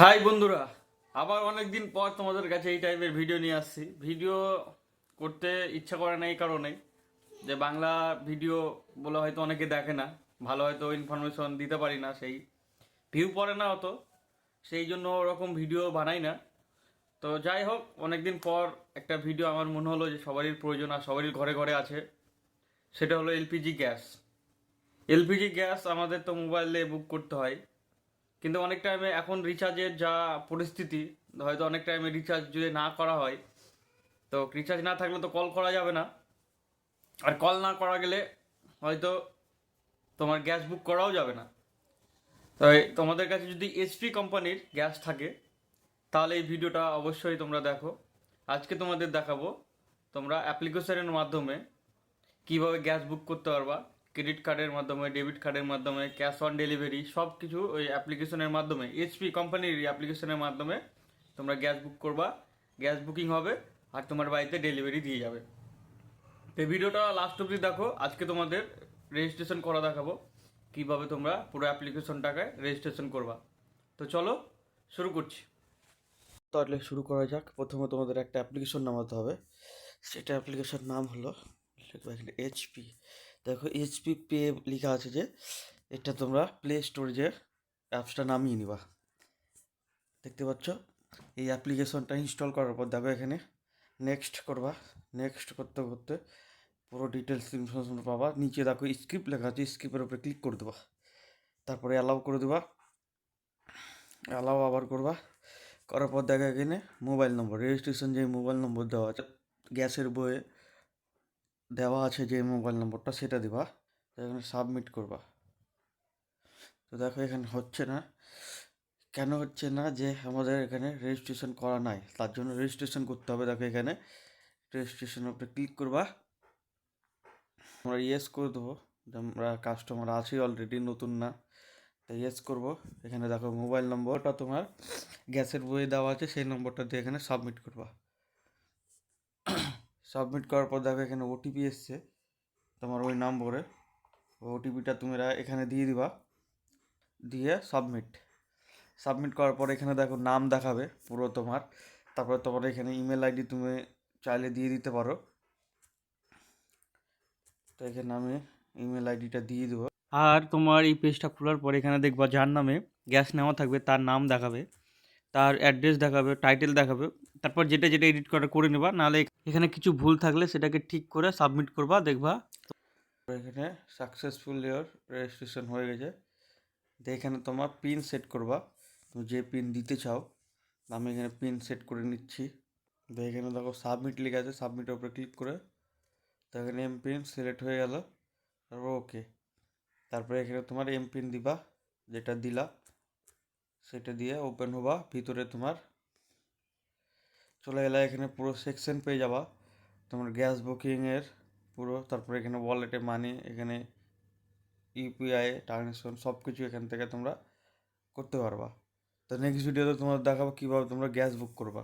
High বন্ধুরা, আবার অনেক দিন পর তোমাদের কাছে এই টাইপের ভিডিও নিয়ে আসছি। ভিডিও করতে ইচ্ছা করে না এই কারণে যে বাংলা ভিডিও বলে হয়তো অনেকে দেখে না, ভালো হয়তো ইনফরমেশন দিতে পারি না, সেই ভিউ পড়ে না অত, সেই জন্য ওরকম ভিডিও বানাই না। তো যাই হোক, অনেকদিন পর একটা ভিডিও আমার মনে হলো যে সবারই প্রয়োজন আর সবারই ঘরে ঘরে আছে, সেটা হলো এলপিজি গ্যাস এলপিজি গ্যাস আমাদের তো মোবাইলে বুক করতে হয়। কিন্তু অনেক টাইমে এখন রিচার্জের যা পরিস্থিতি, হয়তো অনেক টাইমে রিচার্জ যদি না করা হয়, তো রিচার্জ না থাকলে তো কল করা যাবে না। আর কল না করা গেলে হয়তো তোমার গ্যাস বুক করাও যাবে না। তাই তোমাদের কাছে যদি এইচপি কোম্পানির গ্যাস থাকে, তাহলে এই ভিডিওটা অবশ্যই তোমরা দেখো। আজকে তোমাদের দেখাবো তোমরা অ্যাপ্লিকেশনের মাধ্যমে কীভাবে গ্যাস বুক করতে পারবা। ক্রেডিট কার্ডের মাধ্যমে, ডেবিট কার্ডের মাধ্যমে, ক্যাশ অন ডেলিভারি সব কিছু ওই অ্যাপ্লিকেশনের মাধ্যমে, এইচপি কোম্পানির অ্যাপ্লিকেশনের মাধ্যমে তোমরা গ্যাস বুক করবা, গ্যাস বুকিং হবে আর তোমার বাড়িতে ডেলিভারি দিয়ে যাবে। তো ভিডিওটা লাস্ট অবধি দেখো, আজকে তোমাদের রেজিস্ট্রেশন করা দেখাবো, কীভাবে তোমরা পুরো অ্যাপ্লিকেশনটাকে রেজিস্ট্রেশন করবা। তো চলো শুরু করছি। তাহলে শুরু করা যাক, প্রথমে তোমাদের একটা অ্যাপ্লিকেশন নামাতে হবে, সেটা অ্যাপ্লিকেশন নাম হলো এইচপি দেখো এইচপি পে লেখা আছে যে, এটা তোমরা প্লে স্টোরেজে অ্যাপসটা নামিয়ে নিবা। দেখতে পাচ্ছ? এই অ্যাপ্লিকেশনটা ইনস্টল করার পর দেখো এখানে নেক্সট করবা। নেক্সট করতে করতে পুরো ডিটেলস ইনফরমেশন পাবা। নিচে দেখো স্ক্রিপ্ট লেখা আছে স্ক্রিপ্টের উপরে ক্লিক করে দেবা। তারপরে অ্যালাউ করে দেবা। অ্যালাউ আবার করবা। করার পর দেখা এখানে মোবাইল নম্বর রেজিস্ট্রেশন যে মোবাইল নম্বর দেওয়া আছে, গ্যাসের বইয়ে দেওয়া আছে যে মোবাইল নম্বরটা সেটা দিবা এখানে সাবমিট করবা। তো দেখো এখানে হচ্ছে না, কেন হচ্ছে না যে আমাদের এখানে রেজিস্ট্রেশন করা নাই, তার জন্য রেজিস্ট্রেশন করতে হবে। দেখো এখানে রেজিস্ট্রেশনের উপরে ক্লিক করবা, আমরা ইয়েস করে দেবো আমরা কাস্টমার আছি অলরেডি নতুন না, তো ইয়েস করব। এখানে দেখো মোবাইল নম্বরটা তোমার গ্যাসের বইয়ে দেওয়া আছে, সেই নম্বরটা দিয়ে এখানে সাবমিট করবা। সাবমিট করার পর দেখো এখানে ওটিপি এসছে। তোমার ওই নম্বরে। ওটিপিটা তোমরা এখানে দিয়ে দিবা। দিয়ে সাবমিট সাবমিট করার পর এখানে দেখো নাম দেখাবে পুরো তোমার। তারপরে তোমার এখানে ইমেল আইডি তুমি চাইলে দিয়ে দিতে পারো। তো এখানে আমি ইমেল আইডিটা দিয়ে দেবো। আর তোমার এই পেজটা খোলার পর এখানে দেখবা যার নামে গ্যাস নেওয়া থাকবে তার নাম দেখাবে। তার অ্যাড্রেস দেখাবে টাইটেল দেখাবে, তারপর যেটা যেটা এডিট করা করে নেবা, নাহলে এখানে কিছু ভুল থাকলে সেটাকে ঠিক করে সাবমিট করবা, দেখবা। এখানে সাকসেসফুল ইয়ার রেজিস্ট্রেশন হয়ে গেছে। তো এখানে তোমার পিন সেট করবা। তুমি যে পিন দিতে চাও আমি এখানে পিন সেট করে নিচ্ছি। তো এখানে দেখো সাবমিট লেখা আছে সাবমিটের উপরে ক্লিক করে। তো এখানে এম পিন সিলেক্ট হয়ে গেল। তারপর ওকে তারপরে এখানে তোমার এম পিন দিবা, যেটা দিলা। সেটা দিয়ে ওপেন হবা, ভিতরে তোমার চলে গেলে এখানে পুরো সেকশন পেয়ে যাবা। তোমার গ্যাস বুকিংয়ের পুরো, তারপরে এখানে ওয়ালেটে মানি এখানে ইউপিআই ট্রানজ্যাকশন সব কিছু এখান থেকে তোমরা করতে পারবা। তো নেক্সট ভিডিওতে তোমার দেখাবো কীভাবে তোমরা গ্যাস বুক করবা।